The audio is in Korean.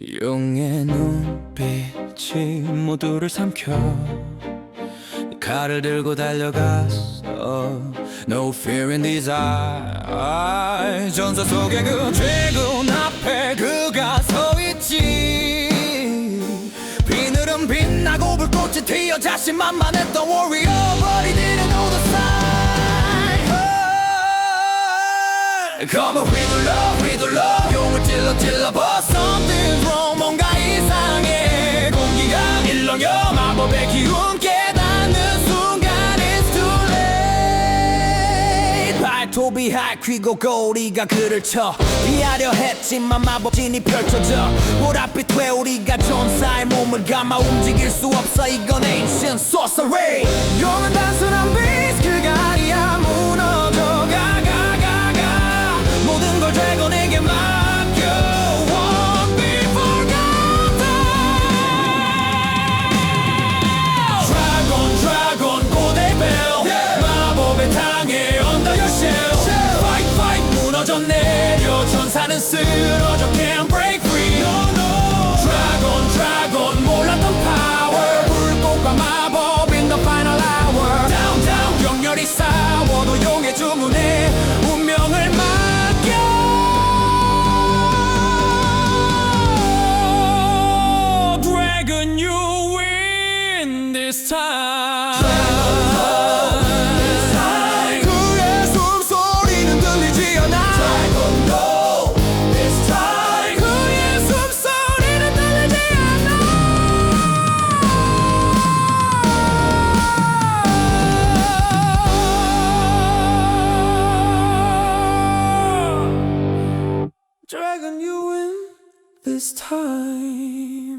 용의 눈빛이 모두를 삼켜 칼을 들고 달려갔어. No fear in these eyes. 전사 속의 그 최군 앞에 그가 서 있지. 비늘은 빛나고 불꽃이 튀어 자신만만했던 warrior But he didn't know the sign. 검을 휘둘러 휘둘러 용을 찔러 찔러 something's 일렁여 마법의 기운 깨닫는 순간 It's too late. 발톱이 핥히고 거리가 그를 쳐 피하려 했지만 마법진이 펼쳐져 보랏빛 회오리가 전사의 몸을 감아 움직일 수 없어. 이건 ancient sorcery 무너져 내려 천사는 쓰러져 can't break free 드래곤 드래곤 몰랐던 power 불꽃과 마법 in the final hour down down 격렬히 싸워도 용의 주문에 운명을 맡겨 Dragon you win this time 않아 Dragon you win this time